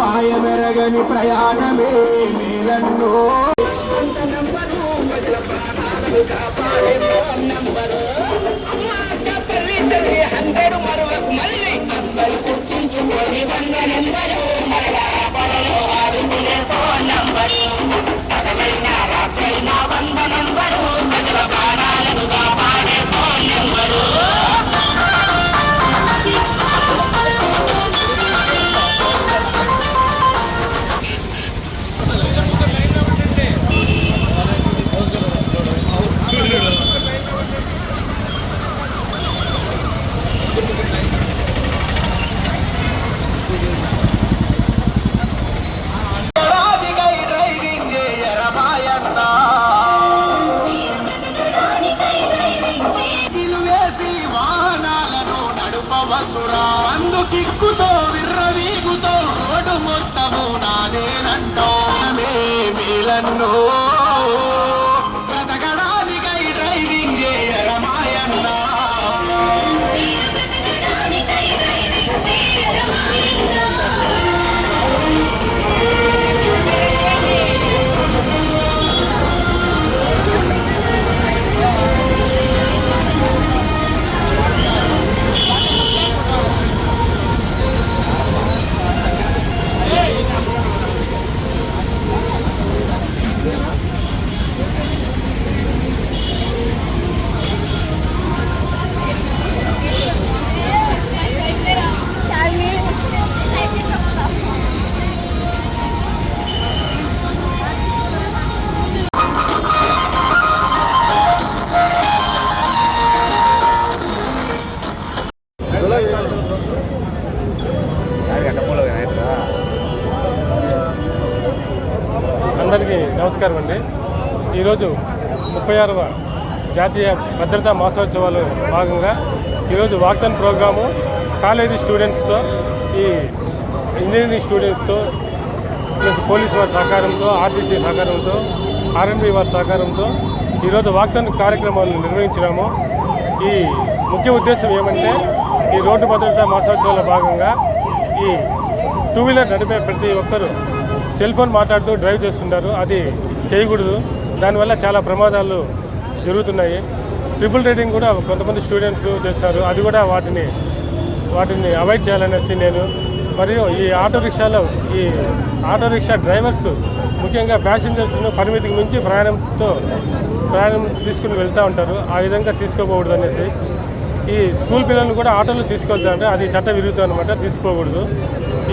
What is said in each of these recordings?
పాయమెరగని ప్రయాణమే మేలన్నో. కాపాడే మేలన్నో అందరికీ నమస్కారం అండి. ఈరోజు ముప్పై ఆరవ జాతీయ భద్రతా మాసోత్సవాలు భాగంగా ఈరోజు వాక్తన్ ప్రోగ్రాము కాలేజీ స్టూడెంట్స్తో ఈ ఇంజనీరింగ్ స్టూడెంట్స్తో ప్లస్ పోలీసు వారి సహకారంతో ఆర్టీసీ సహకారంతో ఆర్ఎండీ వారి సహకారంతో ఈరోజు వాక్తన్ కార్యక్రమాలను నిర్వహించినాము. ఈ ముఖ్య ఉద్దేశం ఏమంటే ఈ రోడ్డు భద్రతా మాసోత్సవాల భాగంగా ఈ టూ వీలర్ నడిపే ప్రతి ఒక్కరూ సెల్ ఫోన్ మాట్లాడుతూ డ్రైవ్ చేస్తుంటారు. అది చేయకూడదు. దానివల్ల చాలా ప్రమాదాలు జరుగుతున్నాయి. ట్రిపుల్ రైడింగ్ కూడా కొంతమంది స్టూడెంట్స్ చేస్తారు. అది కూడా వాటిని వాటిని అవాయిడ్ చేయాలనేసి నేను మరియు ఈ ఆటో రిక్షాలో ఈ ఆటో రిక్షా డ్రైవర్స్ ముఖ్యంగా ప్యాసింజర్స్ను పరిమితికి మించి ప్రయాణంతో ప్రయాణం తీసుకుని వెళ్తూ ఉంటారు. ఆ విధంగా తీసుకోకూడదు అనేసి. ఈ స్కూల్ పిల్లల్ని కూడా ఆటోలో తీసుకెళ్తారంటే అది చట్ట విరుగుతుంది అనమాట తీసుకోకూడదు.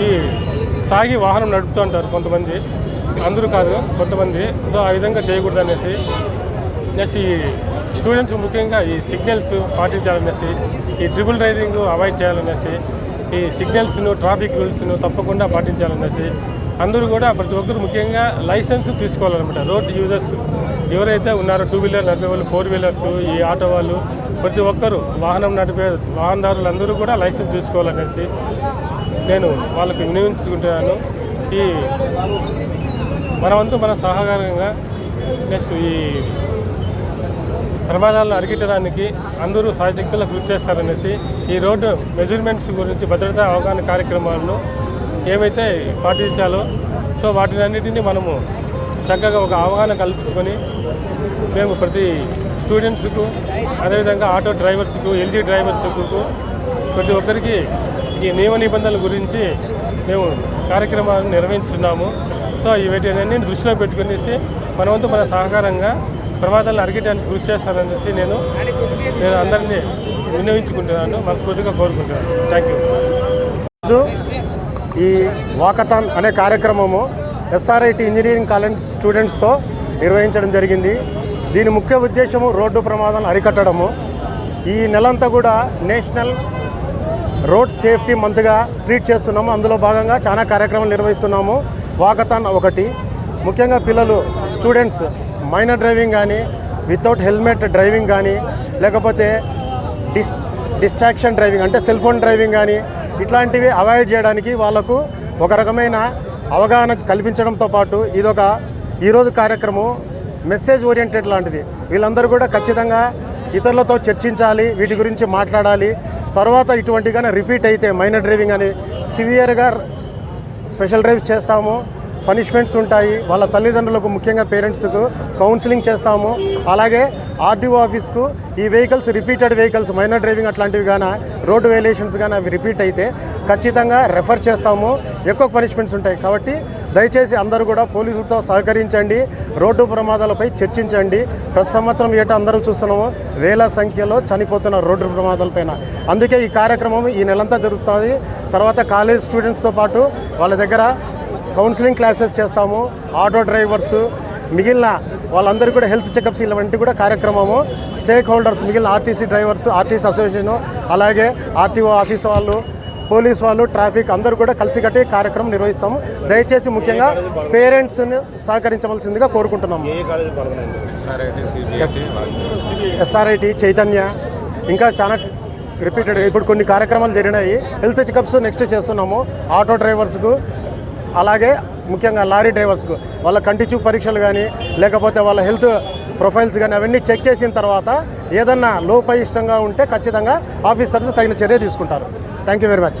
ఈ తాగి వాహనం నడుపుతూ ఉంటారు కొంతమంది. అందరూ కాదు కొంతమంది. సో ఆ విధంగా చేయకూడదు అనేసి. నెక్స్ట్ ఈ స్టూడెంట్స్ ముఖ్యంగా ఈ సిగ్నల్స్ పాటించాలనేసి ఈ ట్రిపుల్ రైడింగ్ అవాయిడ్ చేయాలనేసి ఈ సిగ్నల్స్ను ట్రాఫిక్ రూల్స్ను తప్పకుండా పాటించాలనేసి అందరూ కూడా ప్రతి ఒక్కరు ముఖ్యంగా లైసెన్స్ తీసుకోవాలన్నమాట. రోడ్ యూజర్స్ ఎవరైతే ఉన్నారో టూ వీలర్ నడిపే వాళ్ళు ఫోర్ వీలర్స్ ఈ ఆటో వాళ్ళు ప్రతి ఒక్కరు వాహనం నడిపే వాహనదారులు అందరూ కూడా లైసెన్స్ తీసుకోవాలనేసి నేను వాళ్ళకి వినియోగించుకుంటున్నాను. ఈ మనవంతు మన సహకారంగా నెక్స్ట్ ఈ ప్రమాదాలను అరికట్టడానికి అందరూ సాయశక్తుల కృషి చేస్తారనేసి ఈ రోడ్డు మెజర్మెంట్స్ గురించి భద్రతా అవగాహన కార్యక్రమాలను ఏవైతే పాటించాలో సో వాటినన్నిటిని మనము చక్కగా ఒక అవగాహన కల్పించుకొని మేము ప్రతి స్టూడెంట్స్కు అదేవిధంగా ఆటో డ్రైవర్స్కు ఎల్జీ డ్రైవర్స్కు ప్రతి ఒక్కరికి ఈ నియమ నిబంధనల గురించి మేము కార్యక్రమాలను నిర్వహిస్తున్నాము సో వీటిని దృష్టిలో పెట్టుకునేసి మన వంతు మన సహకారంగా ప్రమాదాలను అరికట్టడానికి కృషి చేస్తాననేసి నేను నేను అందరినీ వినియోగించుకుంటున్నాను. మనస్ఫూర్తిగా కోరుకుంటున్నాను. థ్యాంక్ యూ ఈ వాకథాన్ అనే కార్యక్రమము ఎస్ఆర్ఐటి ఇంజనీరింగ్ కాలేజ్ స్టూడెంట్స్తో నిర్వహించడం జరిగింది. దీని ముఖ్య ఉద్దేశము రోడ్డు ప్రమాదాలను అరికట్టడము. ఈ నెలంతా కూడా నేషనల్ రోడ్ సేఫ్టీ మంత్గా ట్రీట్ చేస్తున్నాము. అందులో భాగంగా చాలా కార్యక్రమాలు నిర్వహిస్తున్నాము. వాకథాన్ ఒకటి. ముఖ్యంగా పిల్లలు స్టూడెంట్స్ మైనర్ డ్రైవింగ్ కానీ వితౌట్ హెల్మెట్ డ్రైవింగ్ కానీ లేకపోతే డిస్ డిస్ట్రాక్షన్ డ్రైవింగ్ అంటే సెల్ ఫోన్ డ్రైవింగ్ కానీ ఇట్లాంటివి అవాయిడ్ చేయడానికి వాళ్ళకు ఒక రకమైన అవగాహన కల్పించడంతో పాటు ఇదొక ఈరోజు కార్యక్రమం మెసేజ్ ఓరియంటెడ్ లాంటిది. వీళ్ళందరూ కూడా ఖచ్చితంగా ఇతరులతో చర్చించాలి వీటి గురించి మాట్లాడాలి తర్వాత ఇటువంటి కానీ రిపీట్ అయితే మైనర్ డ్రైవింగ్ అని సివియర్గా స్పెషల్ డ్రైవ్ చేస్తాము. పనిష్మెంట్స్ ఉంటాయి. వాళ్ళ తల్లిదండ్రులకు ముఖ్యంగా పేరెంట్స్కు కౌన్సిలింగ్ చేస్తాము. అలాగే ఆర్డీఓ ఆఫీస్కు ఈ vehicles repeated vehicles minor driving అట్లాంటివి కానీ రోడ్డు వేలేషన్స్ కానీ అవి రిపీట్ అయితే ఖచ్చితంగా రెఫర్ చేస్తాము. ఎక్కువ పనిష్మెంట్స్ ఉంటాయి కాబట్టి దయచేసి అందరూ కూడా పోలీసులతో సహకరించండి. రోడ్డు ప్రమాదాలపై చర్చించండి. ప్రతి సంవత్సరం ఏటా అందరం చూస్తున్నాము వేల సంఖ్యలో చనిపోతున్న రోడ్డు ప్రమాదాలపైన అందుకే ఈ కార్యక్రమం ఈ నెలంతా జరుగుతుంది. తర్వాత కాలేజ్ స్టూడెంట్స్తో పాటు వాళ్ళ దగ్గర కౌన్సిలింగ్ క్లాసెస్ చేస్తాము ఆటో డ్రైవర్స్ మిగిలిన వాళ్ళందరూ కూడా హెల్త్ చెకప్స్ ఇలాంటి కూడా కార్యక్రమము. స్టేక్ హోల్డర్స్ మిగిలిన ఆర్టీసీ డ్రైవర్స్ ఆర్టీసీ అసోసియేషన్ అలాగే ఆర్టీఓ ఆఫీస్ వాళ్ళు పోలీస్ వాళ్ళు ట్రాఫిక్ అందరూ కూడా కలిసికట్టి కార్యక్రమం నిర్వహిస్తాము. దయచేసి ముఖ్యంగా పేరెంట్స్ని సహకరించవలసిందిగా కోరుకుంటున్నాము. ఎస్ఆర్ఐటి చైతన్య. ఇంకా చాలా రిపీటెడ్ ఇప్పుడు కొన్ని కార్యక్రమాలు జరిగినాయి. హెల్త్ చెకప్స్ నెక్స్ట్ చేస్తున్నాము. ఆటో డ్రైవర్స్కు అలాగే ముఖ్యంగా లారీ డ్రైవర్స్కు వాళ్ళ కంటి చూపు పరీక్షలు కానీ లేకపోతే వాళ్ళ హెల్త్ ప్రొఫైల్స్ కానీ అవన్నీ చెక్ చేసిన తర్వాత ఏదన్నా లోపయిష్టంగా ఉంటే ఖచ్చితంగా ఆఫీసర్స్ తగిన చర్య తీసుకుంటారు. Thank you very much.